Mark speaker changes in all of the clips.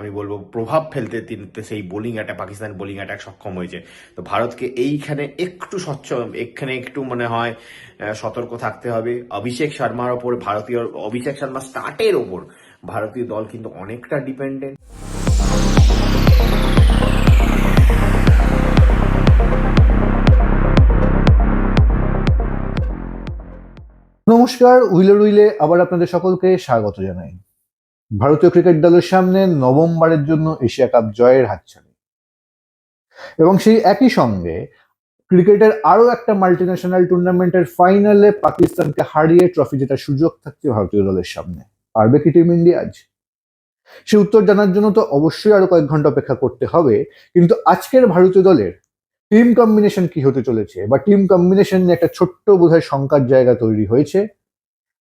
Speaker 1: আমি বলব প্রভাব ফেলতে সেই bowling attack Pakistan bowling attack সক্ষম হয়েছে। তো ভারতকে এইখানে একটু স্বচ্ছ, এখানে একটু মনে হয় সতর্ক থাকতে হবে। অভিষেক শর্মার ওপর ভারতীয়, অভিষেক শর্মা স্টার্টের ওপর ভারতীয় দল কিন্তু অনেকটা ডিপেন্ডেন্ট
Speaker 2: নমস্কার, উইলে উইলে আবার আপনাদের সকলকে স্বাগত জানাই। ভারতীয় ক্রিকেট দলের সামনে নবমবারের জন্য এশিয়া কাপ জয়ের হাতছানি। এবং সেই একই সঙ্গে ক্রিকেটের আরও একটা মাল্টিন্যাশনাল টুর্নামেন্টের ফাইনালে পাকিস্তানকে হারিয়ে ট্রফি জেতার সুযোগ থাকছে ভারতীয় দলের সামনে। পারবে কি টিম ইন্ডিয়া আজ? সে উত্তর জানার জন্য তো অবশ্যই আরও কয়েক ঘণ্টা অপেক্ষা করতে হবে, কিন্তু আজকের ভারতীয় দলের টিম কম্বিনেশন কি হতে চলেছে বা টিম কম্বিনেশন নিয়ে একটা ছোট্ট বোধহয় শঙ্কার জায়গা তৈরি হয়েছে,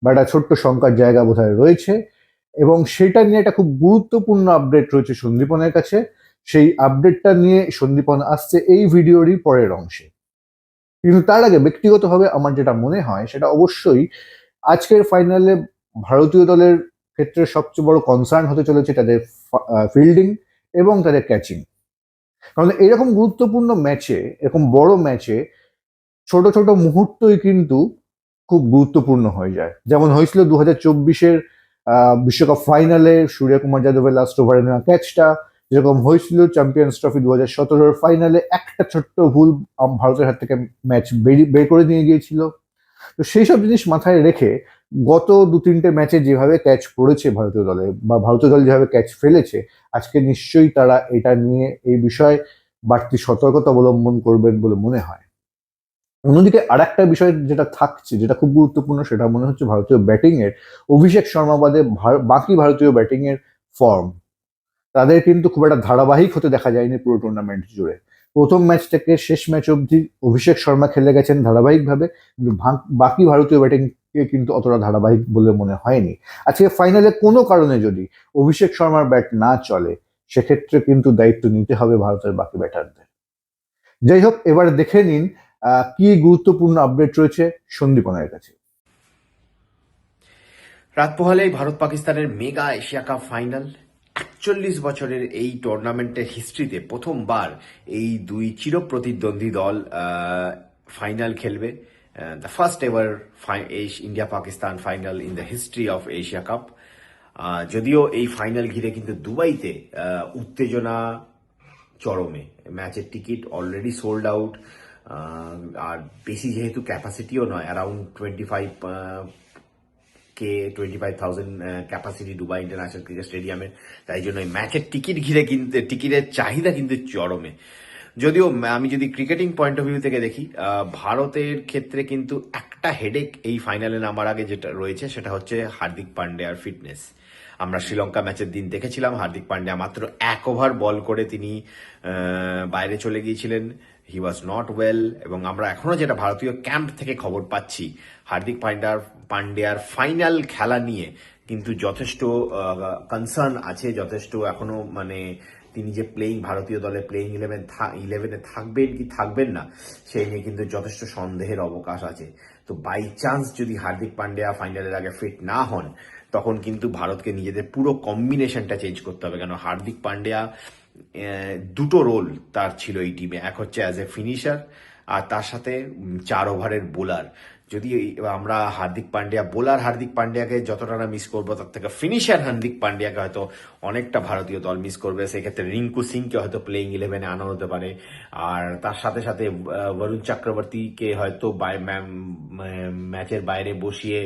Speaker 2: বা একটা ছোট্ট শঙ্কার জায়গা বোধহয় রয়েছে এবং সেটা নিয়ে একটা খুব গুরুত্বপূর্ণ আপডেট রয়েছে সন্দীপনের কাছে। সেই আপডেটটা নিয়ে সন্দীপন আসছে এই ভিডিওরই পরের অংশে। কিন্তু তার আগে ব্যক্তিগতভাবে আমার যেটা মনে হয়, সেটা অবশ্যই আজকের ফাইনালে ভারতীয় দলের ক্ষেত্রে সবচেয়ে বড় কনসার্ন হতে চলেছে তাদের ফিল্ডিং এবং তাদের ক্যাচিং কারণ এরকম গুরুত্বপূর্ণ ম্যাচে এরকম বড় ম্যাচে ছোট ছোট মুহূর্তই কিন্তু খুব গুরুত্বপূর্ণ হয়ে যায়। যেমন হয়েছিল দু হাজার চব্বিশের বিশ্বকাপ ফাইনালে সূর্যকুমার যাদবের লাস্ট ওভারে নেওয়া ক্যাচটা যেরকম হয়েছিল চ্যাম্পিয়ন্স ট্রফি দু হাজার সতেরোর ফাইনালে একটা ছোট্ট ভুল ভারতের হাত থেকে ম্যাচ বের করে নিয়ে গিয়েছিল। তো সেই সব জিনিস মাথায় রেখে গত দু তিনটে ম্যাচে যেভাবে ক্যাচ পড়েছে ভারতীয় দলে বা ভারতীয় দল যেভাবে ক্যাচ ফেলেছে, আজকে নিশ্চয়ই তারা এটা নিয়ে এই বিষয়ে বাড়তি সতর্কতা অবলম্বন করবেন বলে মনে হয়। অন্যদিকে আর একটা বিষয় যেটা থাকছে, যেটা খুব গুরুত্বপূর্ণ, সেটা মনে হচ্ছে ভারতীয় ব্যাটিং এর, অভিষেক শর্মা বাদে বাকি ভারতীয় ব্যাটিং এর ফর্ম তাদের কিন্তু খুব একটা ধারাবাহিক হতে দেখা যায়নি পুরো টুর্নামেন্ট জুড়ে। প্রথম ম্যাচ থেকে শেষ ম্যাচ অবধি অভিষেক শর্মা খেলে গেছেন ধারাবাহিকভাবে বাকি ভারতীয় ব্যাটিং কে কিন্তু অতটা ধারাবাহিক বলে মনে হয়নি। আজকে ফাইনালে কোনো কারণে যদি অভিষেক শর্মার ব্যাট না চলে, সেক্ষেত্রে কিন্তু দায়িত্ব নিতে হবে ভারতের বাকি ব্যাটারদের যাই হোক, এবার দেখে নিন কি গুরুত্বপূর্ণ আপডেট রয়েছে সন্দীপনের কাছে?
Speaker 1: রাত পোহালেই ভারত পাকিস্তানের মেগা এশিয়া কাপ ফাইনাল। একচল্লিশ বছরের এই টুর্নামেন্টের হিস্ট্রিতে প্রথমবার এই দুই চিরপ্রতিদ্বন্দ্বী দল ফাইনাল খেলবে। The first ever India Pakistan final in the history of Asia cup যদিও এই ফাইনাল ঘিরে কিন্তু দুবাইতে উত্তেজনা চরমে। ম্যাচের টিকিট অলরেডি সোল্ড আউট আর বেশি যেহেতু ক্যাপাসিটিও নয় around twenty five K twenty five thousand capacity Dubai international cricket স্টেডিয়ামে তাই জন্য এই ম্যাচের টিকিট ঘিরে কিন্তু টিকিটের চাহিদা কিন্তু চরমে। যদিও আমি যদি ক্রিকেটিং পয়েন্ট অফ ভিউ থেকে দেখি ভারতের ক্ষেত্রে কিন্তু একটা হেডেক এই ফাইনালে নামার আগে যেটা রয়েছে, সেটা হচ্ছে হার্দিক পান্ডেয়ার ফিটনেস আমরা শ্রীলঙ্কা ম্যাচের দিন দেখেছিলাম, হার্দিক পান্ডিয়া মাত্র এক ওভার বল করে তিনি বাইরে চলে গিয়েছিলেন। হি ওয়াজ নট ওয়েল এবং আমরা এখনও যেটা ভারতীয় ক্যাম্প থেকে খবর পাচ্ছি, হার্দিক পান্ডিয়ার পান্ডিয়ার ফাইনাল খেলা নিয়ে কিন্তু যথেষ্ট কনসার্ন আছে, যথেষ্ট এখনও মানে তিনি যে প্লেইং ভারতীয় দলে প্লেইং ইলেভেন ইলেভেনে থাকবেন কি থাকবেন না সেই নিয়ে কিন্তু যথেষ্ট সন্দেহের অবকাশ আছে। তো বাই চান্স যদি হার্দিক পান্ডিয়া ফাইনালের আগে ফিট না হন, তখন কিন্তু ভারতকে নিজেদের পুরো কম্বিনেশনটা চেঞ্জ করতে হবে। কেন? হার্দিক পান্ডিয়া দুটো রোল তার ছিল এই টিমে এক হচ্ছে অ্যাজ এ ফিনিশার আর তার সাথে চার ওভারের বোলার যদি আমরা হার্দিক পান্ডিয়া, বোলার হার্দিক পান্ডিয়াকে যতটা না মিস করব, তার থেকে ফিনিশার হার্দিক পান্ডিয়াকে হয়তো অনেকটা ভারতীয় দল মিস করবে। সেক্ষেত্রে রিঙ্কু সিংকে হয়তো প্লেইং ইলেভেনে আনা হতে পারে। আর তার সাথে সাথে বরুণ চক্রবর্তীকে হয়তো ম্যাচের বাইরে বসিয়ে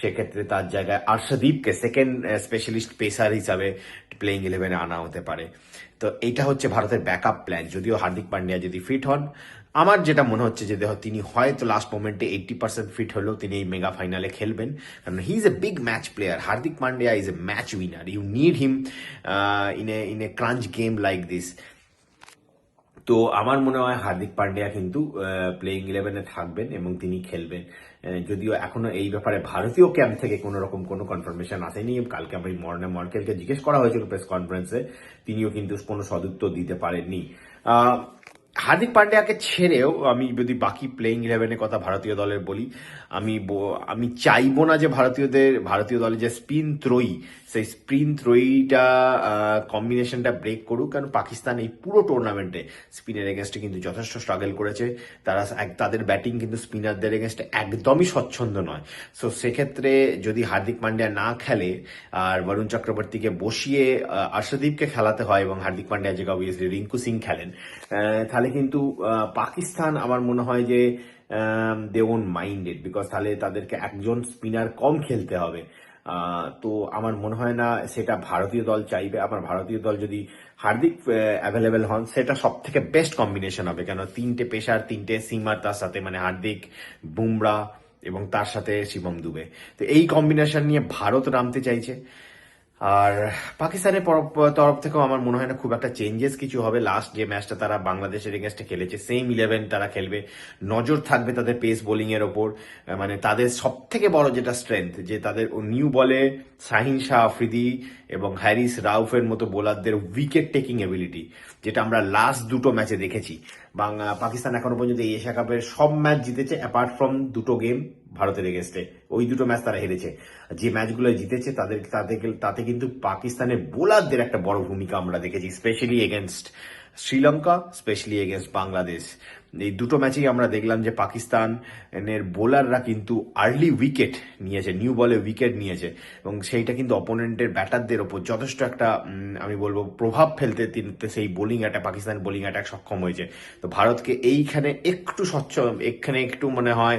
Speaker 1: সেক্ষেত্রে তার জায়গায় আর্শদীপকে সেকেন্ড স্পেশালিস্ট পেসার হিসাবে প্লেইং ইলেভেনে আনা হতে পারে। তো এইটা হচ্ছে ভারতের ব্যাকআপ প্ল্যান যদিও হার্দিক পান্ডিয়া যদি ফিট হন আমার যেটা মনে হচ্ছে যে দেখো, তিনি হয়তো লাস্ট মোমেন্টে এইটটি পার্সেন্ট ফিট হলেও তিনি এই মেগা ফাইনালে খেলবেন। কারণ he is a big match player Hardik Pandya is a match winner you need him in a in a crunch game like this তো আমার মনে হয় হার্দিক পান্ডিয়া কিন্তু প্লেইং ইলেভেনে থাকবেন এবং তিনি খেলবেন। যদিও এখনও এই ব্যাপারে ভারতীয় ক্যাম্প থেকে কোনো রকম কোনো কনফার্মেশন আসেনি। কালকে আমি মর্নে মর্কেলকে জিজ্ঞেস করা হয়েছিল প্রেস কনফারেন্সে তিনিও কিন্তু কোনো সদুত্তর দিতে পারেননি। হার্দিক পান্ডিয়াকে ছেড়েও আমি যদি বাকি প্লেইং ইলেভেনের কথা ভারতীয় দলের বলি আমি আমি চাইব না যে ভারতীয়দের ভারতীয় দলে যে স্পিন ত্রয়ী সেই স্পিন ত্রয়ীটা কম্বিনেশনটা ব্রেক করুক। কারণ পাকিস্তান এই পুরো টুর্নামেন্টে স্পিনের এগেনস্টে কিন্তু যথেষ্ট স্ট্রাগল করেছে। তারা তাদের ব্যাটিং কিন্তু স্পিনারদের এগেনস্টে একদমই স্বচ্ছন্দ নয়। সো সেক্ষেত্রে যদি হার্দিক পান্ডিয়া না খেলে আর বরুণ চক্রবর্তীকে বসিয়ে আহ, আর্শদীপকে খেলাতে হয় এবং হার্দিক পান্ডিয়া যে অবভিয়াসলি রিঙ্কু সিং খেলেন তাহলে কিন্তু পাকিস্তান আমার মনে হয় যে দে ওন মাইন্ডেড বিকজ তাহলে তাদেরকে একজন স্পিনার কম খেলতে হবে। তো আমার মনে হয় না সেটা ভারতীয় দল চাইবে। আমার ভারতীয় দল যদি হার্দিক অ্যাভেলেবেল হন, সেটা সব থেকে বেস্ট কম্বিনেশন হবে। কেন? তিনটে পেশার তিনটে সিমার তার সাথে মানে হার্দিক, বুমরা এবং তার সাথে শিবম দুবে। তো এই কম্বিনেশন নিয়ে ভারত নামতে চাইছে। আর পাকিস্তানের তরফ থেকেও আমার মনে হয় না খুব একটা চেঞ্জেস কিছু হবে। লাস্ট যে ম্যাচটা তারা বাংলাদেশের এগেনস্টে খেলেছে সেম ইলেভেন তারা খেলবে। নজর থাকবে তাদের পেস বোলিং এর ওপর। মানে তাদের সব থেকে বড় যেটা স্ট্রেংথ যে তাদের নিউ বলে শাহিন শাহ আফ্রিদি এবং হ্যারিস রাউফের মতো বোলারদের উইকেট টেকিং এবিলিটি যেটা আমরা লাস্ট দুটো ম্যাচে দেখেছি। বাংলা পাকিস্তান এখনও পর্যন্ত এশিয়া কাপের সব ম্যাচ জিতেছে অ্যাপার্ট ফ্রম দুটো গেম ভারতের এগেনস্টে ওই দুটো ম্যাচ তারা হেরেছে। যে ম্যাচগুলো জিতেছে, তাদের তাতে তাতে কিন্তু পাকিস্তানের বোলারদের একটা বড় ভূমিকা আমরা দেখেছি specially against Sri Lanka specially against Bangladesh. এই দুটো ম্যাচেই আমরা দেখলাম যে পাকিস্তানের বোলাররা কিন্তু আর্লি উইকেট নিয়েছে নিউ বলে উইকেট নিয়েছে। এবং সেইটা কিন্তু অপোনেন্টের ব্যাটারদের ওপর যথেষ্ট একটা আমি বলব প্রভাব ফেলতে সেই bowling attack Pakistan bowling attack সক্ষম হয়েছে। তো ভারতকে এইখানে একটু স্বচ্ছ, এখানে একটু মনে হয়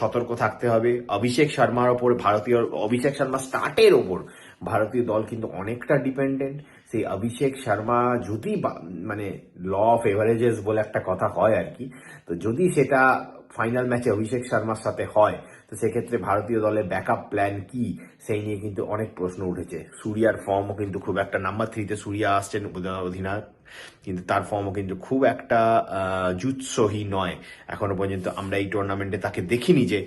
Speaker 1: সতর্ক থাকতে হবে। অভিষেক শর্মার ওপর ভারতীয়, অভিষেক শর্মা স্টার্টের ওপর ভারতীয় দল কিন্তু অনেকটা ডিপেন্ডেন্ট সেই অভিষেক শর্মা যদি মানে ল অফ এভারেজেস বলে একটা কথা হয় আর কি, তো যদি সেটা ফাইনাল ম্যাচে অভিষেক শর্মার সাথে হয়, তো সেক্ষেত্রে ভারতীয় দলের ব্যাকআপ প্ল্যান কি? সেই নিয়ে কিন্তু অনেক প্রশ্ন উঠেছে। সুরিয়ার ফর্মও কিন্তু খুব একটা নাম্বার থ্রিতে সুরিয়া আসছেন অধি- অধিনায়ক কিন্তু তার ফর্মও কিন্তু খুব একটা জুৎসহি নয়। এখনও পর্যন্ত আমরা এই টুর্নামেন্টে তাকে দেখিনি যে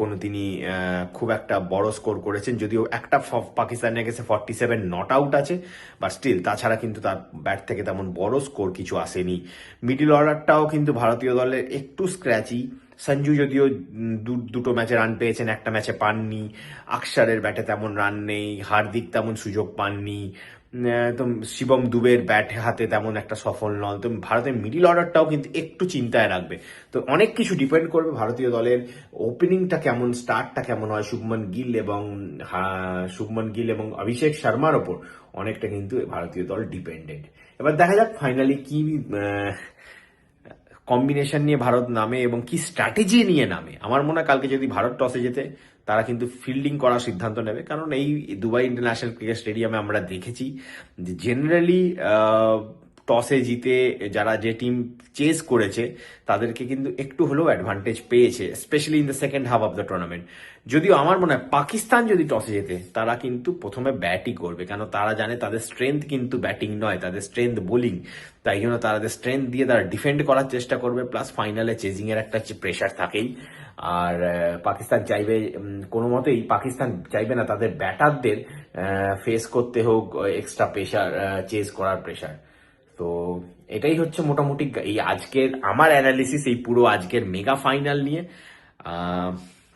Speaker 1: কোনো তিনি খুব একটা বড় স্কোর করেছেন। যদিও একটা পাকিস্তানের কাছে ফর্টি সেভেন নট আউট আছে বাট স্টিল তাছাড়া কিন্তু তার ব্যাট থেকে তেমন বড় স্কোর কিছু আসেনি। মিডিল অর্ডারটাও কিন্তু ভারতীয় দলের একটু স্ক্র্যাচি সঞ্জু যদিও দুটো ম্যাচে রান পেয়েছেন, একটা ম্যাচে পাননি। আকসারের ব্যাটে তেমন রান নেই, হার্দিক তেমন সুযোগ পাননি। তো শিবম দুবের ব্যাট হাতে তেমন একটা সফল নন। তো ভারতের মিডিল অর্ডারটাও কিন্তু একটু চিন্তায় রাখবে। তো অনেক কিছু ডিপেন্ড করবে ভারতীয় দলের ওপেনিংটা কেমন স্টার্টটা কেমন হয় শুভমন গিল এবং শুভমন গিল এবং অভিষেক শর্মার ওপর। অনেকটা কিন্তু ভারতীয় দল ডিপেন্ডেন্ট এবার দেখা যাক ফাইনালি কি কম্বিনেশন নিয়ে ভারত নামে এবং কি স্ট্র্যাটেজি নিয়ে নামে। আমার মনে হয় কালকে যদি ভারত টসে যেতে তারা কিন্তু ফিল্ডিং করার সিদ্ধান্ত নেবে। কারণ এই দুবাই ইন্টারন্যাশনাল ক্রিকেট স্টেডিয়ামে আমরা দেখেছি যে জেনারেলি টসে জিতে যারা যে টিম চেস করেছে, তাদেরকে কিন্তু একটু হলেও অ্যাডভান্টেজ পেয়েছে specially in the second half of the tournament যদিও আমার মনে হয় পাকিস্তান যদি টসে যেতে তারা কিন্তু প্রথমে ব্যাটই করবে। কেন? তারা জানে তাদের স্ট্রেংথ কিন্তু ব্যাটিং নয়, তাদের স্ট্রেংথ বোলিং তাই জন্য তাদের স্ট্রেংথ দিয়ে তারা ডিফেন্ড করার চেষ্টা করবে প্লাস ফাইনালে চেজিং এর একটা প্রেশার থাকেই। আর পাকিস্তান চাইবে কোনো মতেই পাকিস্তান চাইবে না তাদের ব্যাটারদের ফেস করতে হোক এক্সট্রা প্রেশার চেজ করার প্রেশার তো এটাই হচ্ছে মোটামুটি এই আজকের আমার অ্যানালিসিস এই পুরো আজকের মেগা ফাইনাল নিয়ে।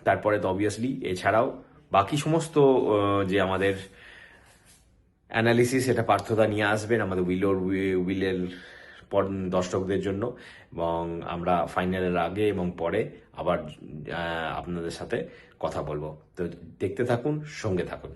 Speaker 1: তারপরে তো অবভিয়াসলি এছাড়াও বাকি সমস্ত যে আমাদের অ্যানালিসিস এটা পার্থতা নিয়ে আসবেন আমাদের উইলোর উইলের পর দর্শকদের জন্য। এবং আমরা ফাইনালের আগে এবং পরে আবার আপনাদের সাথে কথা বলব। তো দেখতে থাকুন, সঙ্গে থাকুন।